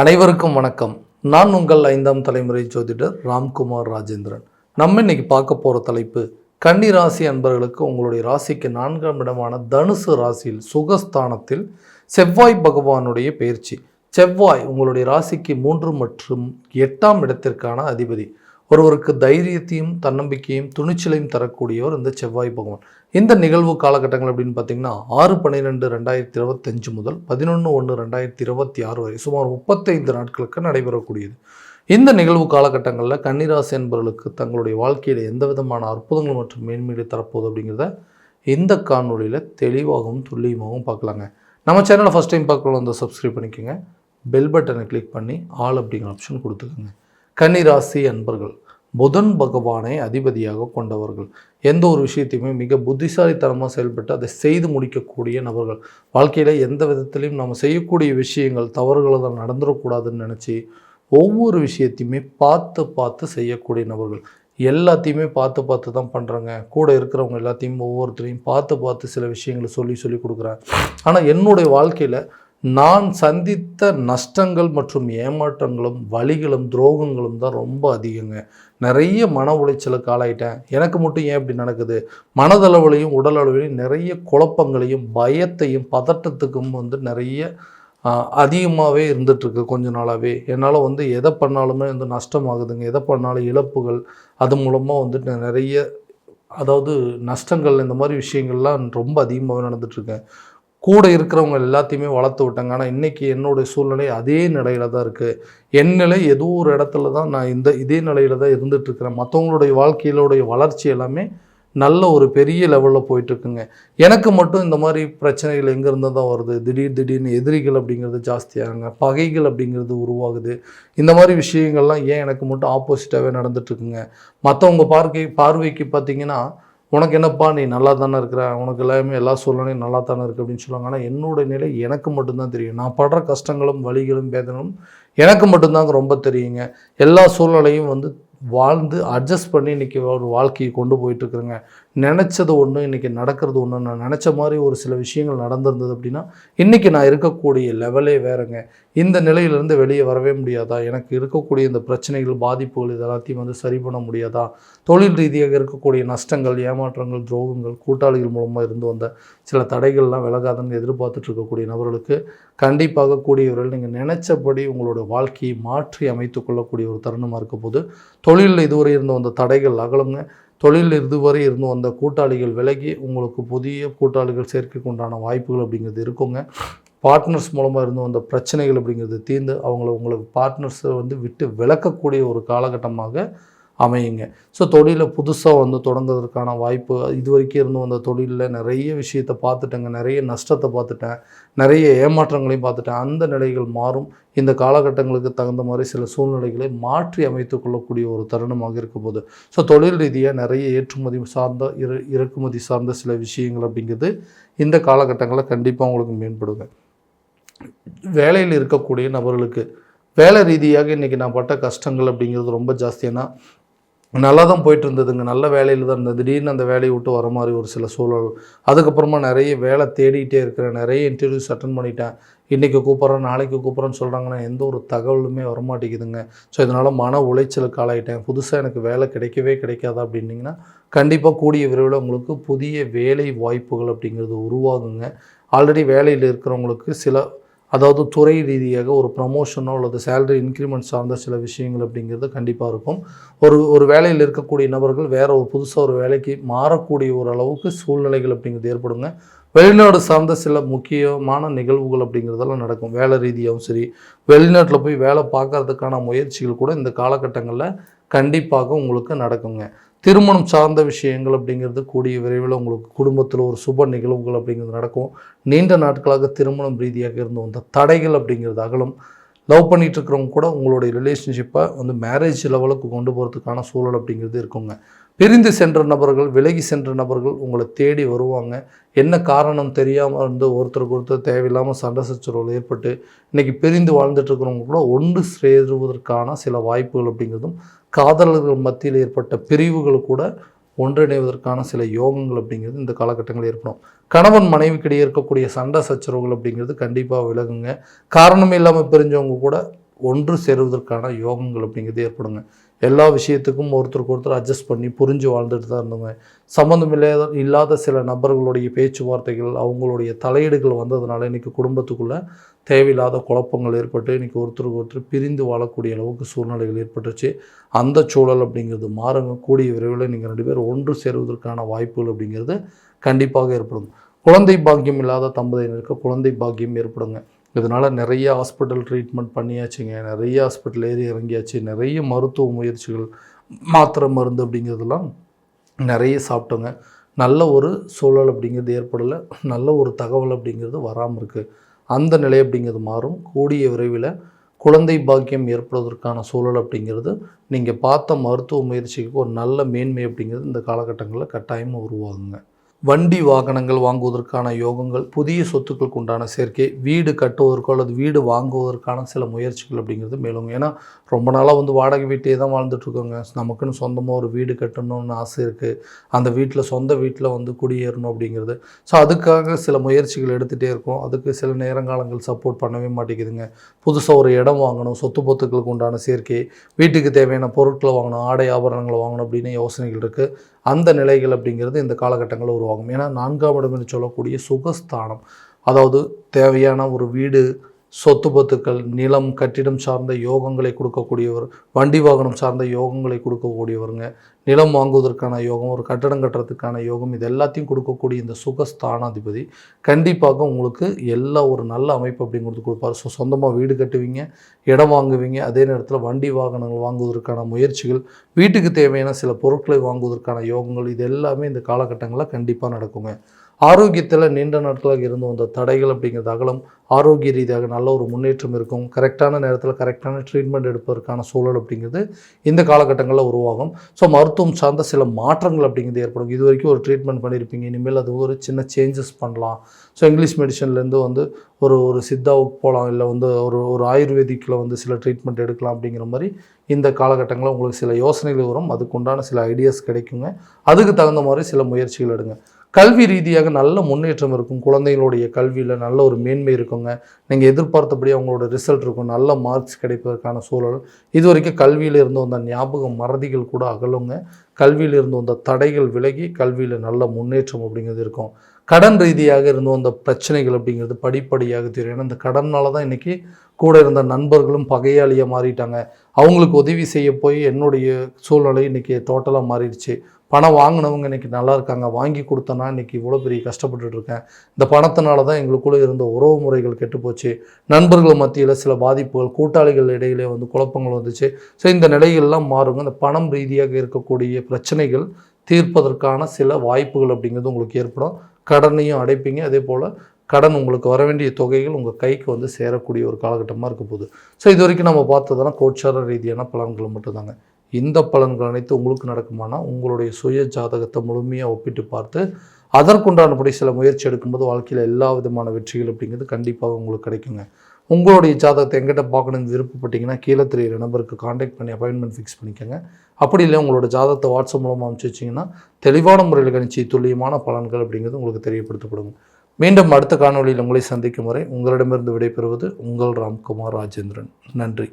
அனைவருக்கும் வணக்கம். நான் உங்கள் ஐந்தாம் தலைமுறை ஜோதிடர் ராம்குமார் ராஜேந்திரன். நம்ம இன்னைக்கு பார்க்க போகிற தலைப்பு கன்னி ராசி அன்பர்களுக்கு உங்களுடைய ராசிக்கு நான்காம் இடமான தனுசு ராசியில் சுகஸ்தானத்தில் செவ்வாய் பகவானுடைய பயிற்சி. செவ்வாய் உங்களுடைய ராசிக்கு மூன்று மற்றும் எட்டாம் இடத்திற்கான அதிபதி. ஒருவருக்கு தைரியத்தையும் தன்னம்பிக்கையும் துணிச்சலையும் தரக்கூடியவர் இந்த செவ்வாய் பகவான். இந்த நிகழ்வு காலகட்டங்கள் அப்படின்னு பார்த்தீங்கன்னா ஆறு பன்னிரெண்டு ரெண்டாயிரத்தி இருபத்தஞ்சு முதல் பதினொன்று ஒன்று ரெண்டாயிரத்தி இருபத்தி ஆறு வரை சுமார் முப்பத்தைந்து நாட்களுக்கு நடைபெறக்கூடியது. இந்த நிகழ்வு காலகட்டங்களில் கன்னிராசி என்பவர்களுக்கு தங்களுடைய வாழ்க்கையில் எந்த விதமான அற்புதங்கள் மற்றும் மேன்மையை தரப்போகுது அப்படிங்கிறத இந்த காணொளியில் தெளிவாகவும் துல்லியமாகவும் பார்க்கலாங்க. நம்ம சேனலை ஃபஸ்ட் டைம் பார்க்கலாம் வந்து சப்ஸ்கிரைப் பண்ணிக்கோங்க. பெல் பட்டனை கிளிக் பண்ணி ஆல் அப்படிங்கிற ஆப்ஷன் கொடுத்துக்கோங்க. கன்னிராசி அன்பர்கள் புதன் பகவானை அதிபதியாக கொண்டவர்கள். எந்த ஒரு விஷயத்தையுமே மிக புத்திசாலித்தனமாக செயல்பட்டு அதை செய்து முடிக்கக்கூடிய நபர்கள். வாழ்க்கையில் எந்த விதத்திலையும் நம்ம செய்யக்கூடிய விஷயங்கள் தவறுகளை தான் நடந்துடக்கூடாதுன்னு நினச்சி ஒவ்வொரு விஷயத்தையுமே பார்த்து பார்த்து செய்யக்கூடிய நபர்கள். எல்லாத்தையுமே பார்த்து பார்த்து தான் பண்ணுறாங்க கூட இருக்கிறவங்க எல்லாத்தையும் ஒவ்வொருத்தரையும் பார்த்து பார்த்து சில விஷயங்களை சொல்லி சொல்லி கொடுக்குறேன் ஆனால் என்னுடைய வாழ்க்கையில் நான் சந்தித்த நஷ்டங்கள் மற்றும் ஏமாற்றங்களும் வலிகளும் துரோகங்களும் தான் ரொம்ப அதிகங்க. நிறைய மன உளைச்சலுக்கு ஆளாயிட்டேன். எனக்கு மட்டும் ஏன் இப்படி நடக்குது? மனதளவுலையும் உடல் நிறைய குழப்பங்களையும் பயத்தையும் பதட்டத்துக்கும் வந்து நிறைய அதிகமாகவே இருந்துகிட்ருக்கு கொஞ்ச நாளாகவே என்னால் வந்து எதை பண்ணாலுமே வந்து நஷ்டமாகுதுங்க. எதை பண்ணாலும் இழப்புகள் அது மூலமாக வந்துட்டு நிறைய அதாவது நஷ்டங்கள் இந்த மாதிரி விஷயங்கள்லாம் ரொம்ப அதிகமாகவே நடந்துகிட்ருக்கேன் கூட இருக்கிறவங்க எல்லாத்தையுமே வளர்த்து விட்டாங்க. ஆனால் இன்றைக்கி என்னுடைய சூழ்நிலை அதே நிலையில் தான் இருக்குது என் நிலை ஏதோ ஒரு இடத்துல தான் நான் இந்த இதே நிலையில் தான் இருந்துகிட்ருக்கிறேன் மற்றவங்களுடைய வாழ்க்கையிலுடைய வளர்ச்சி எல்லாமே நல்ல ஒரு பெரிய லெவலில் போயிட்டுருக்குங்க எனக்கு மட்டும் இந்த மாதிரி பிரச்சனைகள் எங்கேருந்து தான் வருது? திடீர் திடீர்னு எதிரிகள் அப்படிங்கிறது ஜாஸ்தியாகுங்க. பகைகள் அப்படிங்கிறது உருவாகுது. இந்த மாதிரி விஷயங்கள்லாம் ஏன் எனக்கு மட்டும் ஆப்போசிட்டாகவே நடந்துட்டுருக்குங்க மற்றவங்க பார்க்கை பார்வைக்கு பார்த்தீங்கன்னா உனக்கு என்னப்பா நீ நல்லா தானே இருக்கிற? உனக்கு எல்லாமே எல்லா சூழ்நிலையும் நல்லா தானே இருக்குது அப்படின்னு சொல்லுவாங்க. ஆனால் என்னோட நிலை எனக்கு மட்டும்தான் தெரியும். நான் படுற கஷ்டங்களும் வலிகளும் வேதனும் எனக்கு மட்டும்தாங்க ரொம்ப தெரியுங்க. எல்லா சூழ்நிலையும் வந்து வாழ்ந்து அட்ஜஸ்ட் பண்ணி இன்றைக்கி ஒரு வாழ்க்கையை கொண்டு போயிட்டுருக்குறேங்க நினச்சது ஒன்று இன்றைக்கி நடக்கிறது ஒன்று நான் நினச்ச மாதிரி ஒரு சில விஷயங்கள் நடந்திருந்தது அப்படின்னா இன்றைக்கி நான் இருக்கக்கூடிய லெவலே வேறுங்க. இந்த நிலையிலேருந்து வெளியே வரவே முடியாதா? எனக்கு இருக்கக்கூடிய இந்த பிரச்சனைகள் பாதிப்புகள் இது எல்லாத்தையும் வந்து சரி பண்ண முடியாதா? தொழில் ரீதியாக இருக்கக்கூடிய நஷ்டங்கள் ஏமாற்றங்கள் துரோகங்கள் கூட்டாளிகள் மூலமாக இருந்து வந்த சில தடைகள்லாம் விலகாதுன்னு எதிர்பார்த்துட்டு இருக்கக்கூடிய நபர்களுக்கு கண்டிப்பாக கூடியவர்கள் நீங்கள் நினச்சபடி உங்களோட வாழ்க்கையை மாற்றி அமைத்து கொள்ளக்கூடிய ஒரு தருணமாக இருக்க போது தொழிலில் இதுவரை இருந்து வந்த தடைகள் அகலுங்க. தொழிலில் இதுவரை இருந்து வந்த கூட்டாளிகள் விலகி உங்களுக்கு புதிய கூட்டாளிகள் சேர்க்கைக்கு உண்டான வாய்ப்புகள் அப்படிங்கிறது இருக்குங்க. பார்ட்னர்ஸ் மூலமாக இருந்து வந்த பிரச்சனைகள் அப்படிங்கிறது தீர்ந்து அவங்கள உங்களுக்கு பார்ட்னர்ஸை வந்து விட்டு விளக்கக்கூடிய ஒரு காலகட்டமாக அமையுங்க. ஸோ தொழிலை புதுசாக வந்து தொடங்குறதுக்கான வாய்ப்பு இது வரைக்கும் இருந்து வந்த தொழிலில் நிறைய விஷயத்தை பார்த்துட்டேங்க. நிறைய நஷ்டத்தை பார்த்துட்டேன். நிறைய ஏமாற்றங்களையும் பார்த்துட்டேன். அந்த நிலைகள் மாறும். இந்த காலகட்டங்களுக்கு தகுந்த மாதிரி சில சூழ்நிலைகளை மாற்றி அமைத்து கொள்ளக்கூடிய ஒரு தருணமாக இருக்க போது ஸோ தொழில் ரீதியாக நிறைய ஏற்றுமதி சார்ந்த இற இறக்குமதி சார்ந்த சில விஷயங்கள் அப்படிங்கிறது இந்த காலகட்டங்களில் கண்டிப்பாக உங்களுக்கு மேம்படுங்க. வேலையில் இருக்கக்கூடிய நபர்களுக்கு வேலை ரீதியாக இன்றைக்கி நான் பட்ட கஷ்டங்கள் அப்படிங்கிறது ரொம்ப ஜாஸ்தியான நல்லா தான் போயிட்டு இருந்ததுங்க நல்ல வேலையில் தான் இருந்தது திடீர்னு அந்த வேலையை விட்டு வர மாதிரி ஒரு சில சூழல். அதுக்கப்புறமா நிறைய வேலை தேடிகிட்டே இருக்கிறேன். நிறைய இன்டர்வியூஸ் அட்டன் பண்ணிட்டேன். இன்றைக்கி கூப்பிட்றேன் நாளைக்கு கூப்பிட்றேன்னு சொல்கிறாங்கன்னா எந்த ஒரு தகவலுமே வரமாட்டேங்குதுங்க. ஸோ இதனால் மன உளைச்சலுக்கு ஆளாயிட்டேன். புதுசாக எனக்கு வேலை கிடைக்கவே கிடைக்காதா அப்படின்னிங்கன்னா கண்டிப்பாக கூடிய விரைவில் உங்களுக்கு புதிய வேலை வாய்ப்புகள் அப்படிங்கிறது உருவாகுங்க. ஆல்ரெடி வேலையில் இருக்கிறவங்களுக்கு சில அதாவது துறை ரீதியாக ஒரு ப்ரமோஷனோ அல்லது சேலரி இன்க்ரிமெண்ட் சார்ந்த சில விஷயங்கள் அப்படிங்கிறது கண்டிப்பாக இருக்கும். ஒரு ஒரு வேலையில் இருக்கக்கூடிய நபர்கள் வேறு ஒரு புதுசாக ஒரு வேலைக்கு மாறக்கூடிய ஒரு அளவுக்கு சூழ்நிலைகள் அப்படிங்கிறது ஏற்படுங்க. வெளிநாடு சார்ந்த சில முக்கியமான நிகழ்வுகள் அப்படிங்கிறதெல்லாம் நடக்கும். வேலை ரீதியாகவும் சரி வெளிநாட்டில் போய் வேலை பார்க்கறதுக்கான முயற்சிகள் கூட இந்த காலகட்டங்களில் கண்டிப்பாக உங்களுக்கு நடக்குங்க. திருமணம் சார்ந்த விஷயங்கள் அப்படிங்கிறது கூடிய விரைவில் உங்களுக்கு குடும்பத்தில் ஒரு சுப நிகழ்வுகள் அப்படிங்கிறது நடக்கும். நீண்ட நாட்களாக திருமணம் ரீதியாக இருந்து வந்த தடைகள் அப்படிங்கிறது அகலும். லவ் பண்ணிகிட்டு இருக்கிறவங்க கூட உங்களுடைய ரிலேஷன்ஷிப்பை வந்து மேரேஜ் லெவலுக்கு கொண்டு போகிறதுக்கான சூழல் அப்படிங்கிறது இருக்குங்க. பிரிந்து சென்ற நபர்கள் விலகி சென்ற நபர்கள் உங்களை தேடி வருவாங்க. என்ன காரணம் தெரியாமல் வந்து ஒருத்தருக்கு ஒருத்தர் தேவையில்லாமல் சண்டை சச்சரவுகள் ஏற்பட்டு இன்றைக்கி பிரிந்து வாழ்ந்துட்டு இருக்கிறவங்க கூட ஒன்று சேருவதற்கான சில வாய்ப்புகள் அப்படிங்கிறதும் காதலர்கள் மத்தியில் ஏற்பட்ட பிரிவுகள் கூட ஒன்றிணைவதற்கான சில யோகங்கள் அப்படிங்கிறது இந்த காலகட்டங்களில் ஏற்படும். கணவன் மனைவிக்கிடையே இருக்கக்கூடிய சண்டை சச்சரவுகள் அப்படிங்கிறது கண்டிப்பாக விலகுங்க. காரணமே இல்லாமல் பிரிஞ்சவங்க கூட ஒன்று சேருவதற்கான யோகங்கள் அப்படிங்கிறது ஏற்படுங்க. எல்லா விஷயத்துக்கும் ஒருத்தருக்கு ஒருத்தர் அட்ஜஸ்ட் பண்ணி புரிஞ்சு வாழ்ந்துட்டு தான் இருந்தவங்க. சம்மந்தம் இல்லாத இல்லாத சில நபர்களுடைய பேச்சுவார்த்தைகள் அவங்களுடைய தலையீடுகள் வந்ததுனால இன்றைக்கி குடும்பத்துக்குள்ளே தேவையில்லாத குழப்பங்கள் ஏற்பட்டு இன்றைக்கி ஒருத்தருக்கு ஒருத்தர் பிரிந்து வாழக்கூடிய அளவுக்கு சூழ்நிலைகள் ஏற்பட்டுச்சு அந்த சூழல் அப்படிங்கிறது மாறுங்க. கூடிய விரைவில் நீங்கள் ரெண்டு பேர் ஒன்று சேருவதற்கான வாய்ப்புகள் அப்படிங்கிறது கண்டிப்பாக ஏற்படும். குழந்தை பாக்கியம் இல்லாத தம்பதியினருக்கு குழந்தை பாக்கியம் ஏற்படுங்க. இதனால் நிறைய ஹாஸ்பிட்டல் ட்ரீட்மெண்ட் பண்ணியாச்சுங்க. நிறைய ஹாஸ்பிட்டல் ஏறி இறங்கியாச்சு. நிறைய மருத்துவ முயற்சிகள் மாத்திரை மருந்து அப்படிங்கிறதெல்லாம் நிறைய சாப்பிட்டோங்க. நல்ல ஒரு சூழல் அப்படிங்கிறது ஏற்படலை. நல்ல ஒரு தகவல் அப்படிங்கிறது வராமல் இருக்குது அந்த நிலை அப்படிங்கிறது மாறும். கூடிய விரைவில் குழந்தை பாக்கியம் ஏற்படுவதற்கான சூழல் அப்படிங்கிறது நீங்கள் பார்த்த மருத்துவ முயற்சிக்கு ஒரு நல்ல மேன்மை அப்படிங்கிறது இந்த காலகட்டங்களில் கட்டாயமாக உருவாகுங்க. வண்டி வாகனங்கள் வாங்குவதற்கான யோகங்கள் புதிய சொத்துக்களுக்கு உண்டான சேர்க்கை வீடு கட்டுவதற்கோ அல்லது வீடு வாங்குவதற்கான சில முயற்சிகள் அப்படிங்கிறது மேலும் ஏன்னா ரொம்ப நாளாக வந்து வாடகை வீட்டிலே தான் வாழ்ந்துட்டுருக்கோங்க. நமக்குன்னு சொந்தமாக ஒரு வீடு கட்டணும்னு ஆசை இருக்குது அந்த வீட்டில் சொந்த வீட்டில் வந்து குடியேறணும் அப்படிங்கிறது. ஸோ அதுக்காக சில முயற்சிகள் எடுத்துகிட்டே இருக்கோம். அதுக்கு சில நேரங்காலங்கள் சப்போர்ட் பண்ணவே மாட்டேங்குதுங்க. புதுசாக ஒரு இடம் வாங்கணும் சொத்து பொத்துக்களுக்கு உண்டான சேர்க்கை வீட்டுக்கு தேவையான பொருட்களை வாங்கணும் ஆடை ஆபரணங்களை வாங்கணும் அப்படின்னு யோசனைகள் இருக்குது அந்த நிலைகள் அப்படிங்கிறது இந்த காலகட்டங்களில் உருவாகும். ஏன்னா நான்காம் இடம் என்று சொல்லக்கூடிய சுகஸ்தானம் அதாவது தேவையான ஒரு வீடு சொத்து பத்துக்கள் நிலம் கட்டிடம் சார்ந்த யோகங்களை கொடுக்கக்கூடியவர் வண்டி வாகனம் சார்ந்த யோகங்களை கொடுக்கக்கூடியவருங்க. நிலம் வாங்குவதற்கான யோகம் ஒரு கட்டடம் கட்டுறதுக்கான யோகம் இது எல்லாத்தையும் கொடுக்கக்கூடிய இந்த சுகஸ்தானாதிபதி கண்டிப்பாக உங்களுக்கு எல்லா ஒரு நல்ல அமைப்பு அப்படிங்கிறது கொடுப்பார். ஸோ சொந்தமாக வீடு கட்டுவீங்க இடம் வாங்குவீங்க அதே நேரத்தில் வண்டி வாகனங்கள் வாங்குவதற்கான முயற்சிகள் வீட்டுக்கு தேவையான சில பொருட்களை வாங்குவதற்கான யோகங்கள் இது எல்லாமே இந்த காலகட்டங்களில் கண்டிப்பாக நடக்குங்க. ஆரோக்கியத்தில் நீண்ட நாட்களாக இருந்து வந்த தடைகள் அப்படிங்கிறது அகலம் ஆரோக்கிய ரீதியாக நல்ல ஒரு முன்னேற்றம் இருக்கும். கரெக்டான நேரத்தில் கரெக்டான ட்ரீட்மெண்ட் எடுப்பதற்கான சூழல் அப்படிங்கிறது இந்த காலகட்டங்களில் உருவாகும். ஸோ மருத்துவம் சார்ந்த சில மாற்றங்கள் அப்படிங்கிறது ஏற்படும். இது வரைக்கும் ஒரு ட்ரீட்மெண்ட் பண்ணியிருப்பீங்க இனிமேல் அது ஒரு சின்ன சேஞ்சஸ் பண்ணலாம். ஸோ இங்கிலீஷ் மெடிசன்லேருந்து வந்து ஒரு ஒரு சித்தாவுக்கு போகலாம். இல்லை வந்து ஒரு ஒரு ஆயுர்வேதிக்கில் வந்து சில ட்ரீட்மெண்ட் எடுக்கலாம் அப்படிங்கிற மாதிரி இந்த காலகட்டங்களில் உங்களுக்கு சில யோசனைகள் வரும். அதுக்குண்டான சில ஐடியாஸ் கிடைக்குங்க. அதுக்கு தகுந்த மாதிரி சில முயற்சிகள் எடுங்க. கல்வி ரீதியாக நல்ல முன்னேற்றம் இருக்கும். குழந்தைகளுடைய கல்வியில் நல்ல ஒரு மேன்மை இருக்குங்க. நீங்கள் எதிர்பார்த்தபடி அவங்களோட ரிசல்ட் இருக்கும். நல்ல மார்க்ஸ் கிடைப்பதற்கான சூழல். இது வரைக்கும் கல்வியில் இருந்து வந்த ஞாபகம் மறதிகள் கூட அகலுங்க. கல்வியில் இருந்து வந்த தடைகள் விலகி கல்வியில் நல்ல முன்னேற்றம் அப்படிங்கிறது இருக்கும். கடன் ரீதியாக இருந்து வந்த பிரச்சனைகள் அப்படிங்கிறது படிப்படியாக தெரியும். ஏன்னா இந்த கடனால் தான் இன்றைக்கி கூட இருந்த நண்பர்களும் பகையாளியாக மாறிட்டாங்க. அவங்களுக்கு உதவி செய்ய போய் என்னுடைய சூழ்நிலை இன்றைக்கி டோட்டலாக மாறிடுச்சு. பணம் வாங்கினவங்க இன்றைக்கி நல்லா இருக்காங்க. வாங்கி கொடுத்தனா இன்றைக்கி இவ்வளோ பெரிய கஷ்டப்பட்டுட்டு இருக்கேன். இந்த பணத்தினால தான் எங்களுக்குள்ளே இருந்த உறவு முறைகள் கெட்டுப்போச்சு நண்பர்கள் மத்தியில் சில பாதிப்புகள் கூட்டாளிகள் இடையிலே வந்து குழப்பங்கள் வந்துச்சு. ஸோ இந்த நிலையெல்லாம் மாறுங்க. இந்த பணம் ரீதியாக இருக்கக்கூடிய பிரச்சனைகள் தீர்ப்பதற்கான சில வாய்ப்புகள் அப்படிங்கிறது உங்களுக்கு ஏற்படும். கடனையும் அடைப்பீங்க. அதே போல் கடன் உங்களுக்கு வர வேண்டிய தொகைகள் உங்கள் கைக்கு வந்து சேரக்கூடிய ஒரு காலகட்டமாக இருக்க போகுது. ஸோ இது வரைக்கும் நம்ம பார்த்ததுனா கோச்சார ரீதியான பலன்கள் மட்டும்தாங்க. இந்த பலன்கள் அனைத்து உங்களுக்கு நடக்குமானா உங்களுடைய சுய ஜாதகத்தை முழுமையாக ஒப்பிட்டு பார்த்து அதற்குண்டானபடி சில முயற்சி எடுக்கும்போது வாழ்க்கையில் எல்லா விதமான வெற்றிகள் அப்படிங்கிறது கண்டிப்பாக உங்களுக்கு கிடைக்குங்க. உங்களுடைய ஜாதகத்தை எங்கிட்ட பார்க்கணுன்னு விருப்பப்பட்டீங்கன்னா கீழே தெரியிற நம்பருக்கு காண்டாக்ட் பண்ணி அப்பாயின்மெண்ட் ஃபிக்ஸ் பண்ணிக்கோங்க. அப்படி இல்லை உங்களோட ஜாதகத்தை வாட்ஸ்அப் மூலமாக அனுப்பிச்சு வச்சிங்கன்னா தெளிவான முறையில் கணிச்சு துல்லியமான பலன்கள் அப்படிங்கிறது உங்களுக்கு தெரியப்படுத்தப்படும் மீண்டும் அடுத்த காணொலியில் உங்களை சந்திக்கும் வரை உங்களிடமிருந்து விடைபெறுவது உங்கள் ராம்குமார் ராஜேந்திரன். நன்றி.